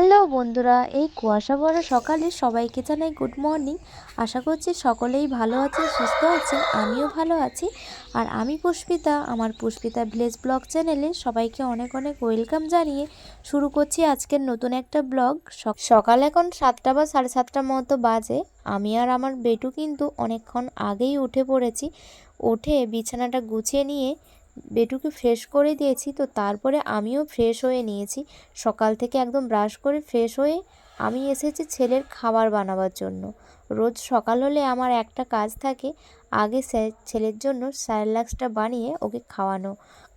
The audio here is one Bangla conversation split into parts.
হ্যালো বন্ধুরা, এই কুয়াশা ভরা সকালে সবাইকে জানাই গুড মর্নিং আশা করছি সকলেই ভালো আছে সুস্থ আছেন, আমিও ভালো আছি। আর আমি পুষ্পিতা, আমার পুষ্পিতা ভিলেজ ব্লগ চ্যানেলে সবাইকে অনেক অনেক ওয়েলকাম জানিয়ে শুরু করছি আজকের নতুন একটা ব্লগ। সকাল এখন সাতটা বা সাড়ে সাতটার মতো বাজে। আমি আর আমার বেটু কিন্তু অনেকক্ষণ আগেই উঠে পড়েছি। উঠে বিছানাটা গুছিয়ে নিয়ে বেটুকে ফ্রেশ করে দিয়েছি, তো তারপরে আমিও ফ্রেশ হয়ে নিয়েছি। সকাল থেকে একদম ব্রাশ করে ফ্রেশ হয়ে আমি এসেছি ছেলের খাবার বানাবার জন্য। রোজ সকাল হলে আমার একটা কাজ থাকে, আগে ছেলের জন্য স্যারলাক্সটা বানিয়ে ওকে খাওয়ানো।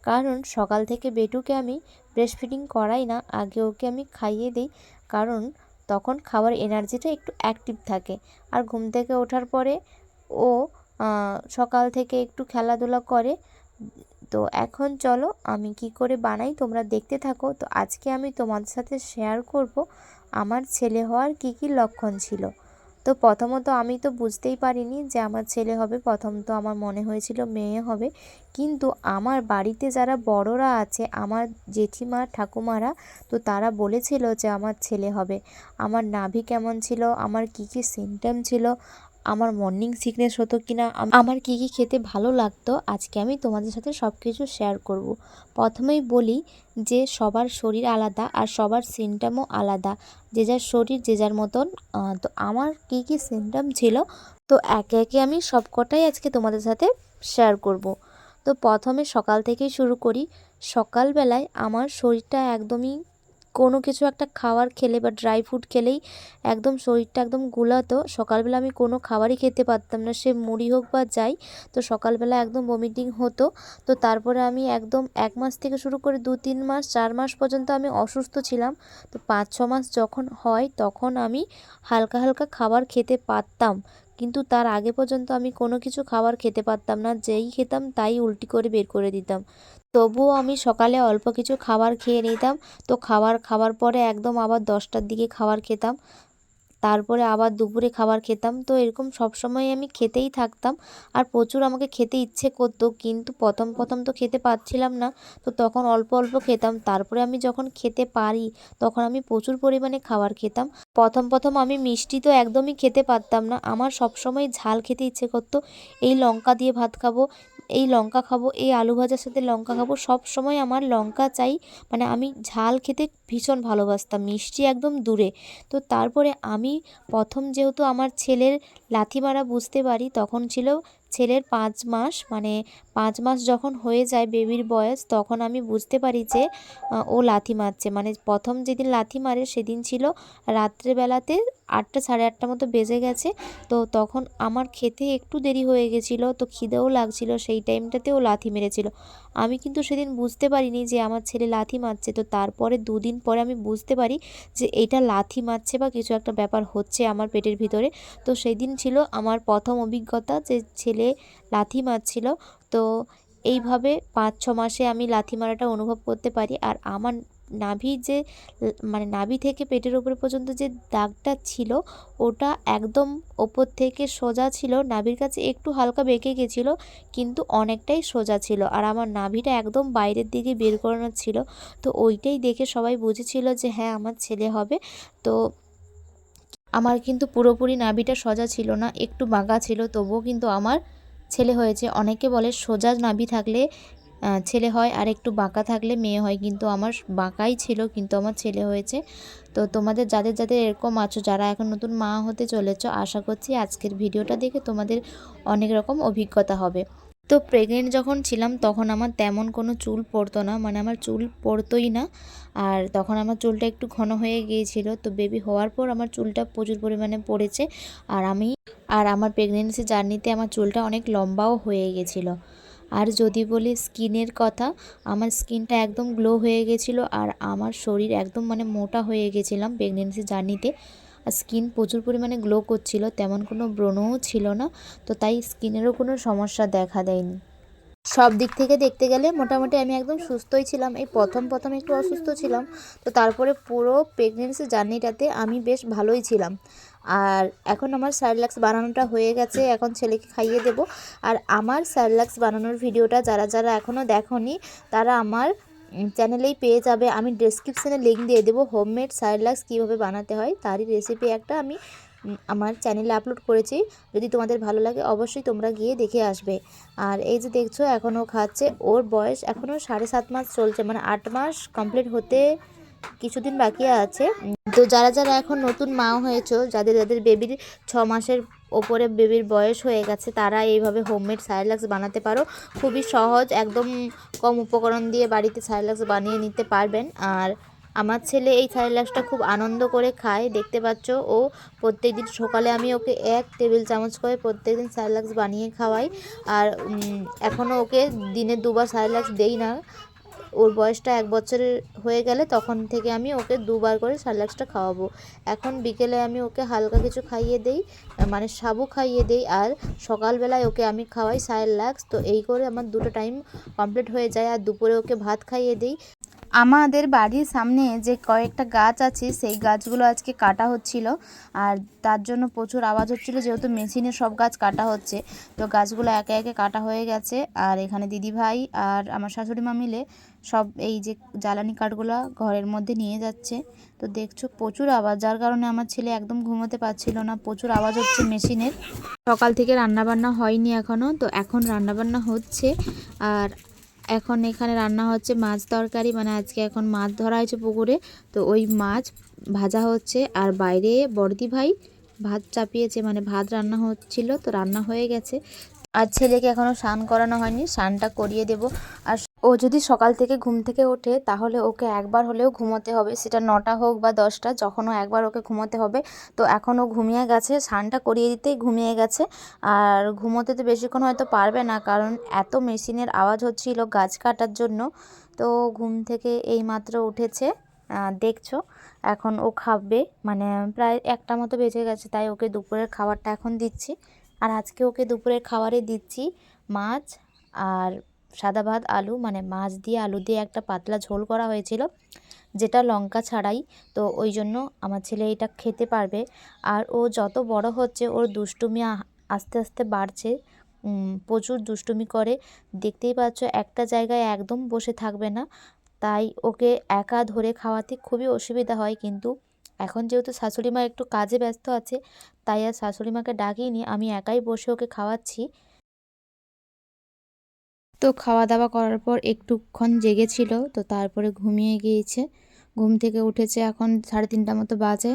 কারণ সকাল থেকে বেটুকে আমি ব্রেস্ট ফিডিং করাই না, আগে ওকে আমি খাইয়ে দিই। কারণ তখন খাবার এনার্জিটা একটু অ্যাক্টিভ থাকে। আর ঘুম থেকে ওঠার পরে ও সকাল থেকে একটু খেলাধুলা করে তো এখন চলো আমি কি করে বানাই, তোমরা দেখতে থাকো। তো আজকে আমি তোমাদের সাথে শেয়ার করব আমার ছেলে হওয়ার কি কি লক্ষণ ছিল। তো প্রথমত আমি তো বুঝতেই পারিনি যে আমার ছেলে হবে প্রথম তো আমার মনে হয়েছিল মেয়ে হবে। কিন্তু আমার বাড়িতে যারা বড়রা আছে, আমার জেঠিমা, ঠাকুমারা, তো তারা বলেছিল যে আমার ছেলে হবে। আমার নাভি কেমন ছিল, আমার কি কি সিমটম ছিল আমার মর্নিং সিকনেস হতো কি না আমার কী কী খেতে ভালো লাগতো, আজকে আমি তোমাদের সাথে সব কিছু শেয়ার করব। প্রথমেই বলি যে সবার শরীর আলাদা আর সবার সিমটামও আলাদা যে যার শরীর, যে যার মতন তো আমার কী কী সিমটাম ছিল, তো একে একে আমি সবকটাই আজকে তোমাদের সাথে শেয়ার করব। তো প্রথমে সকাল থেকেই শুরু করি সকালবেলায় আমার শরীরটা একদমই কোনো কিছু একটা খাবার খেলে বা ড্রাই ফ্রুট খেলেই একদম শরীরটা একদম গুলাতো। সকালবেলা আমি কোনো খাবারই খেতে পারতাম না। সে মুড়ি হোক বা যাই, তো সকালবেলা একদম বমিটিং হতো। তো তারপরে আমি একদম এক মাস থেকে শুরু করে দু তিন মাস, চার মাস পর্যন্ত আমি অসুস্থ ছিলাম। তো পাঁচ ছ মাস যখন হয়, তখন আমি হালকা হালকা খাবার খেতে পারতাম। কিন্তু তার আগে পর্যন্ত আমি কোনো কিছু খাবার খেতে পারতাম না, যেই খেতাম তাই উল্টি করে বের করে দিতাম। তবুও আমি সকালে অল্প কিছু খাবার খেয়ে নিতাম, তো খাবার খাওয়ার পরে একদম আবার দশটার দিকে খাবার খেতাম। তারপরে আবার দুপুরে খাবার খেতাম। তো এরকম সব সময় আমি খেতেই থাকতাম আর প্রচুর আমাকে খেতে ইচ্ছে করতো, কিন্তু প্রথম প্রথম তো খেতে পারছিলাম না। তো তখন অল্প অল্প খেতাম। তারপরে আমি যখন খেতে পারি, তখন আমি প্রচুর পরিমাণে খাবার খেতাম। প্রথম প্রথম আমি মিষ্টি তো একদমই খেতে পারতাম না। আমার সব সময় ঝাল খেতে ইচ্ছে করতো। এই লঙ্কা দিয়ে ভাত খাব, এই লঙ্কা খাব, এই আলু ভাজার সাথে লঙ্কা খাব, সব সময় আমার লঙ্কা চাই। মানে আমি ঝাল খেতে ভীষণ ভালোবাসতাম, মিষ্টি একদম দূরে। তো তারপরে আমি প্রথম যেহেতু আমার ছেলের লাথি মারা বুঝতে পারি তখন ছিল ছেলের পাঁচ মাস মানে পাঁচ মাস যখন হয়ে যায় বেবির বয়স, তখন আমি বুঝতে পারি যে ও লাথি মারছে। মানে প্রথম যেদিন লাথি মারে সেদিন ছিল রাত্রেবেলাতে আটটা সাড়ে আটটা মতো বেজে গেছে। তো তখন আমার খেতে একটু দেরি হয়ে গেছিল, তো খিদেও লাগছিল, সেই টাইমটাতেও লাথি মেরেছিল। আমি কিন্তু সেদিন বুঝতে পারিনি যে আমার ছেলে লাথি মারছে। তো তারপরে দুদিন পরে আমি বুঝতে পারি যে এটা লাথি মারছে বা কিছু একটা ব্যাপার হচ্ছে আমার পেটের ভিতরে। তো সেই দিন ছিল আমার প্রথম অভিজ্ঞতা যে ছেলে লাথি মারছিল। তো এইভাবে পাঁচ ছ মাসে আমি লাথি মারাটা অনুভব করতে পারি। আর আমার নাভি যে মানে নাভি থেকে পেটের ওপর পর্যন্ত যে দাগটা ছিল, ওটা একদম ওপর থেকে সোজা ছিল। নাভির কাছে একটু হালকা বেঁকে গেছিল, কিন্তু অনেকটাই সোজা ছিল। আর আমার নাভিটা একদম বাইরের দিকে বের করানো ছিল। তো ওইটাই দেখে সবাই বুঝেছিল যে হ্যাঁ আমার ছেলে হবে। তো আমার কিন্তু পুরোপুরি নাভিটা সোজা ছিল না, একটু বাঁকা ছিল, তবুও কিন্তু আমার ছেলে হয়েছে। অনেকে বলে সোজা নাভি থাকলে ছেলে হয়, আর একটু বাঁকা থাকলে মেয়ে হয়, কিন্তু আমার বাঁকাই ছিল, কিন্তু আমার ছেলে হয়েছে। তো তোমাদের যাদের যাদের এরকম আছো, যারা এখন নতুন মা হতে চলেছ, আশা করছি আজকের ভিডিওটা দেখে তোমাদের অনেক রকম অভিজ্ঞতা হবে। তো প্রেগনেন্ট যখন ছিলাম, তখন আমার তেমন কোনো চুল পড়তো না। মানে আমার চুল পড়তোই না। আর তখন আমার চুলটা একটু ঘন হয়ে গিয়েছিল। তো বেবি হওয়ার পর আমার চুলটা প্রচুর পরিমাণে পড়েছে। আর আমি, আর আমার প্রেগনেন্সি জার্নিতে আমার চুলটা অনেক লম্বাও হয়ে গেছিল আর যদি বলি স্কিনের কথা, আমার স্কিনটা একদম গ্লো হয়ে গেছিল আর আমার শরীর একদম মানে মোটা হয়ে গেছিলাম প্রেগনেন্সি জার্নিতে আর স্কিন প্রচুর পরিমাণে গ্লো করছিল, তেমন কোনো ব্রণও ছিল না, তো তাই স্কিনেরও কোনো সমস্যা দেখা দেয়নি। সব দিক থেকে দেখতে গেলে মোটামুটি আমি একদম সুস্থই ছিলাম। এই প্রথম প্রথম একটু অসুস্থ ছিলাম, তো তারপরে পুরো প্রেগনেন্সি জার্নিটাতে আমি বেশ ভালোই ছিলাম। আর এখন আমার স্যারলাক্স বানানোটা হয়ে গেছে, এখন ছেলেকে খাইয়ে দেব। আর আমার স্যারলাক্স বানানোর ভিডিওটা যারা যারা এখনও দেখনি, তারা আমার চ্যানেলেই পেয়ে যাবে। আমি ডেসক্রিপশানে লিঙ্ক দিয়ে দেবো হোমমেড সাইলাক্স কীভাবে বানাতে হয়, তারই রেসিপি একটা আমি আমার চ্যানেলে আপলোড করেছি। যদি তোমাদের ভালো লাগে অবশ্যই তোমরা গিয়ে দেখে আসবে। আর এই যে দেখছ, এখনও খাচ্ছে। ওর বয়স এখনও সাড়ে সাত মাস চলছে মানে আট মাস কমপ্লিট হতে কিছুদিন বাকি আছে। তো যারা যারা এখন নতুন মা হয়েছো, যাদের যাদের বেবির ছ মাসের ওপরে বেবির বয়স হয়ে গেছে, তারা এইভাবে হোমমেড সাইলাক্স বানাতে পারো। খুবই সহজ, একদম কম উপকরণ দিয়ে বাড়িতে সাইলাক্স বানিয়ে নিতে পারবেন। আর আমার ছেলে এই সাইলাক্সটা খুব আনন্দ করে খায়, দেখতে পাচ্ছ ও প্রত্যেকদিন সকালে আমি ওকে এক টেবিল চামচ করে প্রত্যেকদিন সাইলাক্স বানিয়ে খাওয়াই। আর এখনও ওকে দিনে দুবার সাইলাক্স দেই না। ওর বয়সটা এক বছরের হয়ে গেলে তখন থেকে আমি ওকে দুবার করে সারলাক্সটা খাওয়াবো। এখন বিকেলে আমি ওকে হালকা কিছু খাইয়ে দেই মানে সাবু খাইয়ে দেই আর সকালবেলায় ওকে আমি খাওয়াই সারলাক্স তো এই করে আমার দুটো টাইম কমপ্লিট হয়ে যায় আর দুপুরে ওকে ভাত খাইয়ে দিই। আমাদের বাড়ির সামনে যে কয়েকটা গাছ আছে, সেই গাছগুলো আজকে কাটা হচ্ছিল। আর তার জন্য প্রচুর আওয়াজ হচ্ছিল, যেহেতু মেশিনে সব গাছ কাটা হচ্ছে। তো গাছগুলো একে একে কাটা হয়ে গেছে। আর এখানে দিদিভাই আর আমার শাশুড়ি মা মিলে সব এই যে জ্বালানি কাঠগুলো ঘরের মধ্যে নিয়ে যাচ্ছে। তো দেখছ, প্রচুর আওয়াজ। যার কারণে আমার ছেলে একদম ঘুমোতে পারছিল না। প্রচুর আওয়াজ হচ্ছে মেশিনের। সকাল থেকে রান্নাবান্না হয়নি এখনও তো এখন রান্নাবান্না হচ্ছে। আর এখন এখানে রান্না হচ্ছে মাছ তরকারি। মানে আজকে এখন মাছ ধরা হয়েছে পুকুরে। তো ওই মাছ ভাজা হচ্ছে। আর বাইরে বর্দি ভাই ভাত চাপিয়েছে। মানে ভাত রান্না হচ্ছিল। তো রান্না হয়ে গেছে। আর ছেলেকে এখনও স্নান করানো হয়নি। স্নানটা করিয়ে দেব। আর ও যদি সকাল থেকে ঘুম থেকে ওঠে, তাহলে ওকে একবার হলেও ঘুমোতে হবে। সেটা নটা হোক বা দশটা যখনও একবার ওকে ঘুমোতে হবে। তো এখনও ঘুমিয়ে গেছে, স্নানটা করিয়ে দিতেই ঘুমিয়ে গেছে। আর ঘুমোতে তো বেশিক্ষণ হয়তো পারবে না, কারণ এত মেশিনের আওয়াজ হচ্ছিল গাছ কাটার জন্য। তো ঘুম থেকে এই মাত্র উঠেছে দেখছ? এখন ও খাবে মানে প্রায় একটা মতো বেজে গেছে, তাই ওকে দুপুরের খাবারটা এখন দিচ্ছি। আর আজকে ওকে দুপুরের খাবারে দিচ্ছি মাছ আর সাদা ভাত, আলু মানে মাছ দিয়ে আলু দিয়ে একটা পাতলা ঝোল করা হয়েছিল, যেটা লঙ্কা ছাড়াই। তো ওই জন্য আমার ছেলে এটা খেতে পারবে। আর ও যত বড় হচ্ছে, ওর দুষ্টুমি আস্তে আস্তে বাড়ছে। প্রচুর দুষ্টুমি করে। দেখতেই পাচ্ছ, একটা জায়গায় একদম বসে থাকবে না। তাই ওকে একা ধরে খাওয়াতে খুবই অসুবিধা হয়। কিন্তু এখন যেহেতু শাশুড়ি মা একটু কাজে ব্যস্ত আছে, তাই আর শাশুড়ি মাকে ডাকিনি। আমি একাই বসে ওকে খাওয়াচ্ছি। তো খাওয়া দাওয়া করার পর একটুক্ষণ জেগেছিল তো তারপরে ঘুমিয়ে গিয়েছে। ঘুম থেকে উঠেছে এখন সাড়ে তিনটা মতো বাজে,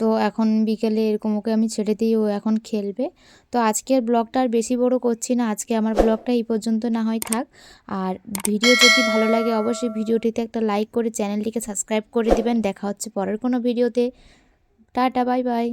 তো এখন বিকেলে এরকম ওকে আমি ছেড়ে দিই, ও এখন খেলবে। তো আজকের ব্লগটা আর বেশি বড় করছি না, আজকে আমার ব্লগটা এই পর্যন্ত না হয় থাক। আর ভিডিও যদি ভালো লাগে অবশ্যই ভিডিওটিতে একটা লাইক করে চ্যানেলটিকে সাবস্ক্রাইব করে দিবেন। দেখা হচ্ছে পরের কোনো ভিডিওতে। Tata, bye bye.